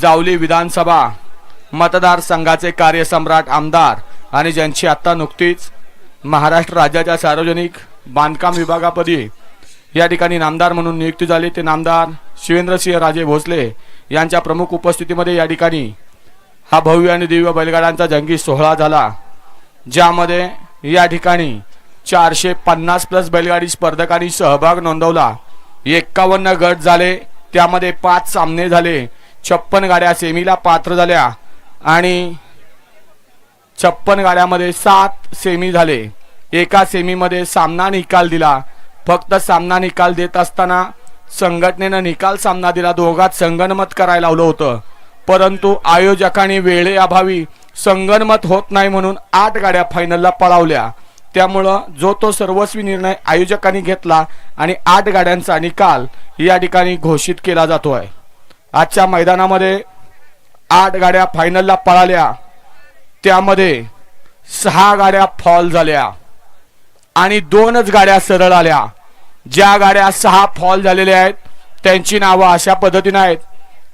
जावली विधानसभा मतदारसंघाचे कार्यसम्राट आमदार आणि ज्यांची आत्ता नुकतीच महाराष्ट्र राज्याच्या सार्वजनिक बांधकाम विभागापदी या ठिकाणी नामदार म्हणून नियुक्ती झाली. ते नामदार शिवेंद्रसिंह राजे भोसले यांच्या प्रमुख उपस्थितीमध्ये या ठिकाणी हा भव्य आणि दिव्य बैलगाड्यांचा जंगी सोहळा झाला ज्यामध्ये या ठिकाणी चारशे पन्नास प्लस बैलगाडी स्पर्धकांनी सहभाग नोंदवला. एक्कावन्न गट झाले त्यामध्ये पाच सामने झाले. छप्पन गाड्या सेमीला पात्र झाल्या आणि छप्पन गाड्यामध्ये सात सेमी झाले. एका सेमीमध्ये सामना निकाल दिला. फक्त सामना निकाल देत असताना संघटनेनं निकाल सामना दिला. दोघात संगनमत करायला लावलं होतं. परंतु आयोजकांनी वेळेअभावी संगनमत होत नाही म्हणून आठ गाड्या फायनलला पळावल्या. त्यामुळं जो तो सर्वस्वी निर्णय आयोजकांनी घेतला आणि आठ गाड्यांचा निकाल या ठिकाणी घोषित केला जातो आहे आजच्या मैदानामध्ये आठ गाड्या फायनलला पळाल्या. त्यामध्ये सहा गाड्या फॉल झाल्या. आणि दोनच गाड्या सरळ आल्या. ज्या गाड्या सहा फॉल झालेल्या आहेत त्यांची नावं अशा पद्धतीनं आहेत.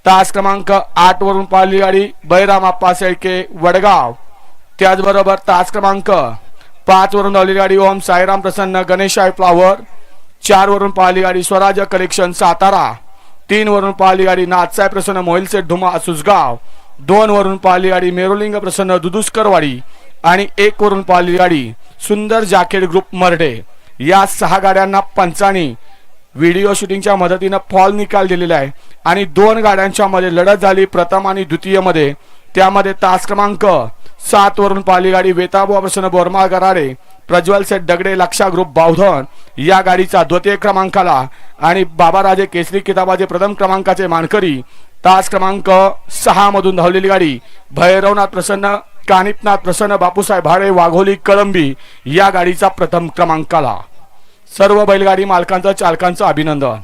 तास क्रमांक आठ वरून पाळली गाडी बैराम आप्पा शेळके वडगाव. त्याचबरोबर तास क्रमांक पाच वरून धावली गाडी ओम साईराम प्रसन्न गणेशाय फ्लावर. चार वरून पाळली गाडी स्वराज कलेक्शन सातारा. तीन वरून पाहिली गाडी नाथसाय प्रसन्न मोहिलसेठ धुमा सुसगाव दोन वरून पाहिली गाडी मेरुलिंग प्रसन्न दुदुस्करवाडी आणि एक वरून पाहिली गाडी सुंदर जाकेट ग्रुप मर्डे. या सहा गाड्यांना पंचानी व्हिडिओ शूटिंगच्या मदतीनं फॉल निकाल दिलेला आहे. आणि दोन गाड्यांच्या मध्ये लढत झाली प्रथम आणि द्वितीयमध्ये. त्यामध्ये तास क्रमांक सात वरून पाहिली गाडी वेताबुवा प्रसन्न बोरमाळ गराडे प्रज्वल सेठ दगडे लक्षा ग्रुप बावधन या गाडीचा द्वितीय क्रमांकाला आणि बाबाराजे केसरी किताबाचे प्रथम क्रमांकाचे मानकरी तास क्रमांक सहा मधून धावलेली गाडी भैरवनाथ प्रसन्न कानिपनाथ प्रसन्न बापूसाहेब भाडे वाघोली कळंबी या गाडीचा प्रथम क्रमांक आला सर्व बैलगाडी मालकांचं चालकांचं अभिनंदन.